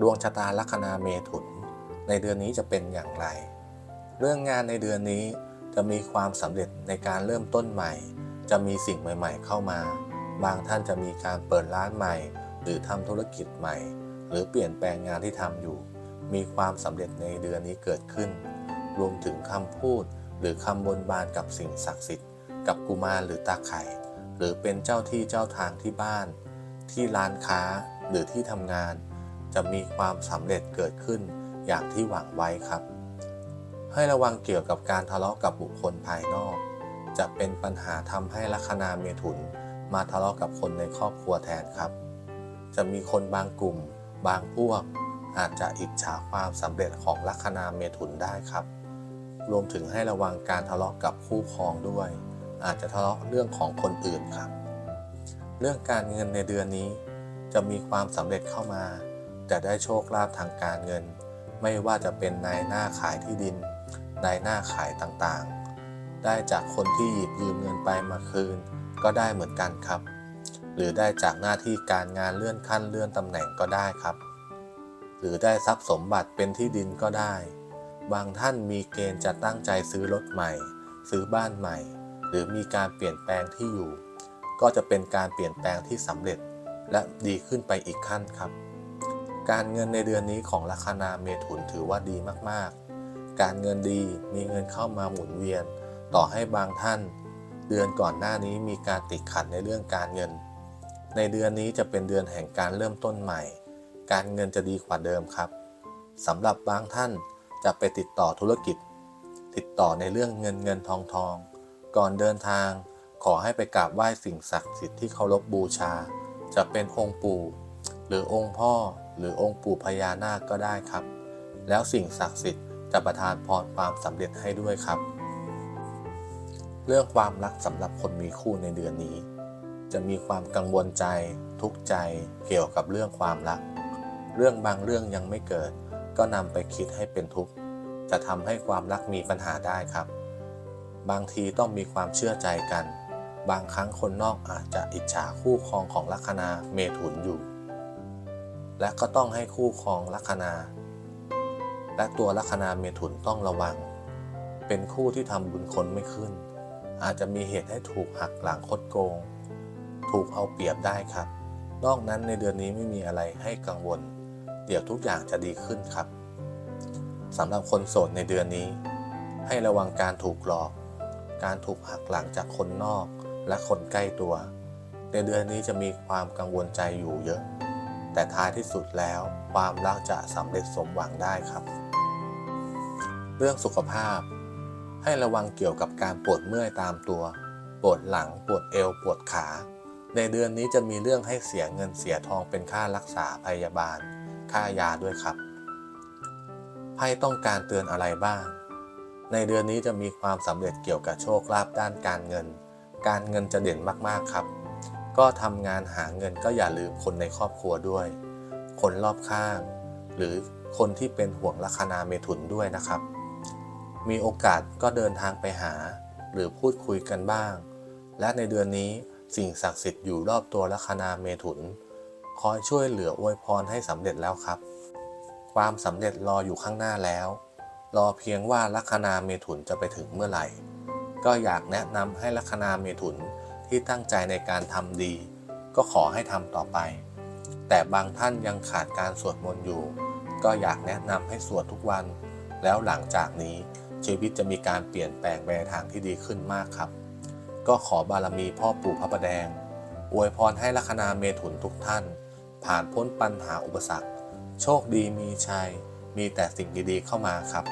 ดวงชะตาลัคนาเมถุน ในเดือนนี้จะเป็นอย่างไร เรื่องงานในเดือนนี้จะมีความสำเร็จในการเริ่มต้นใหม่ จะมีสิ่งใหม่ ๆ เข้ามา บางท่านจะมีการเปิดร้านใหม่ หรือทำธุรกิจใหม่ หรือเปลี่ยนแปลงงานที่ทำอยู่ มีความสำเร็จในเดือนนี้เกิดขึ้น รวมถึงคำพูด หรือคำบนบานกับสิ่งศักดิ์สิทธิ์ กับกุมารหรือตาไข่หรือเป็นเจ้าที่เจ้าทางที่บ้าน ที่ร้านค้าหรือที่ทำงาน จะมีความสำเร็จเกิดขึ้นอย่างที่หวังไว้ครับ ให้ระวังเกี่ยวกับการทะเลาะกับบุคคลภายนอก จะเป็นปัญหาทำให้ลัคนาเมถุนมาทะเลาะกับคนในครอบครัวแทนครับ จะมีคนบางกลุ่ม บางพวก อาจจะอิจฉาความสำเร็จของลัคนาเมถุนได้ครับ รวมถึงให้ระวังการทะเลาะกับคู่ครองด้วย อาจจะทะเลาะเรื่องของคนอื่นครับ เรื่องการเงินในเดือนนี้จะมีความสำเร็จเข้ามา แต่ได้โชคลาภทางการเงิน ไม่ว่าจะเป็นนายหน้าขายที่ดิน นายหน้าขายต่างๆ ได้จากคนที่หยิบยืมเงินไปมาคืน ก็ได้เหมือนกันครับ หรือได้จากหน้าที่การงานเลื่อนขั้นเลื่อนตำแหน่งก็ได้ครับ หรือได้ทรัพย์สมบัติเป็นที่ดินก็ได้ บางท่านมีเกณฑ์จะตั้งใจซื้อรถใหม่ ซื้อบ้านใหม่ หรือมีการเปลี่ยนแปลงที่อยู่ ก็จะเป็นการเปลี่ยนแปลงที่สำเร็จและดีขึ้นไปอีกขั้นครับ การเงินในเดือนนี้ของลัคนาเมถุนถือว่าดีมากๆ การเงินดีมีเงินเข้ามาหมุนเวียน ต่อให้บางท่าน เดือนก่อนหน้านี้มีการติดขัดในเรื่องการเงิน ในเดือนนี้จะเป็นเดือนแห่งการเริ่มต้นใหม่ การเงินจะดีกว่าเดิมครับสำหรับบางท่านจะไปติดต่อธุรกิจ ติดต่อในเรื่องเงินเงินทองทอง ก่อนเดินทาง ขอให้ไปกราบไหว้สิ่งศักดิ์สิทธิ์ที่เคารพบูชา จะเป็นองค์ปู่ หรือองค์พ่อ หรือองค์ปู่พญานาคก็ได้ครับ แล้วสิ่งศักดิ์สิทธิ์จะประทานพรความสำเร็จให้ด้วยครับ เรื่องความรักสำหรับคนมีคู่ในเดือนนี้ จะมีความกังวลใจ ทุกข์ใจเกี่ยวกับเรื่องความรัก เรื่องบางเรื่องยังไม่เกิด ก็นำไปคิดให้เป็นทุกข์จะทำให้ความรักมีปัญหาได้ครับ บางทีต้องมีความเชื่อใจกัน บางครั้งคนนอกอาจจะอิจฉาคู่ครองของลัคนาเมถุนอยู่ และก็ต้องให้คู่ครองลัคนา และตัวลัคนาเมถุนต้องระวัง เป็นคู่ที่ทำบุญคนไม่ขึ้น อาจจะมีเหตุให้ถูกหักหลังคดโกง ถูกเอาเปรียบได้ครับ นอกนั้นในเดือนนี้ไม่มีอะไรให้กังวล เดี๋ยวทุกอย่างจะดีขึ้นครับสำหรับคนโสดในเดือนนี้ ให้ระวังการถูกหลอก การถูกหักหลังจากคนนอกและคนใกล้ตัว ในเดือนนี้จะมีความกังวลใจอยู่เยอะ แต่ท้ายที่สุดแล้วความรักจะสำเร็จสมหวังได้ครับ เรื่องสุขภาพ ให้ระวังเกี่ยวกับการปวดเมื่อยตามตัวปวดหลังปวดเอวปวดขา ในเดือนนี้จะมีเรื่องให้เสียเงินเสียทองเป็นค่ารักษาพยาบาล ค่ายาด้วยครับไพ่ต้องการเตือนอะไรบ้าง ในเดือนนี้จะมีความสำเร็จเกี่ยวกับโชคลาภด้านการเงิน การเงินจะเด่นมากๆครับ ก็ทำงานหาเงินก็อย่าลืมคนในครอบครัวด้วย คนรอบข้าง หรือคนที่เป็นห่วงลัคนาเมถุนด้วยนะครับ มีโอกาสก็เดินทางไปหา หรือพูดคุยกันบ้าง และในเดือนนี้สิ่งศักดิ์สิทธิ์อยู่รอบตัวลัคนาเมถุน คอยช่วยเหลืออวยพรให้สำเร็จแล้วครับ ความสำเร็จรออยู่ข้างหน้าแล้ว รอเพียงว่าลัคนาเมถุนจะไปถึงเมื่อไหร่ ก็อยากแนะนำให้ลัคนาเมถุน ที่ตั้งใจในการทำดี ก็ขอให้ทำต่อไป แต่บางท่านยังขาดการสวดมนต์อยู่ ก็อยากแนะนำให้สวดทุกวัน แล้วหลังจากนี้ชีวิตจะมีการเปลี่ยนแปลงไปในทางที่ดีขึ้นมากครับ ก็ขอบารมีพ่อปู่พระประแดง อวยพรให้ลัคนาเมถุนทุกท่าน ผ่านพ้นปัญหาอุปสรรค โชคดีมีชัย มีแต่สิ่งดีๆเข้ามาครับ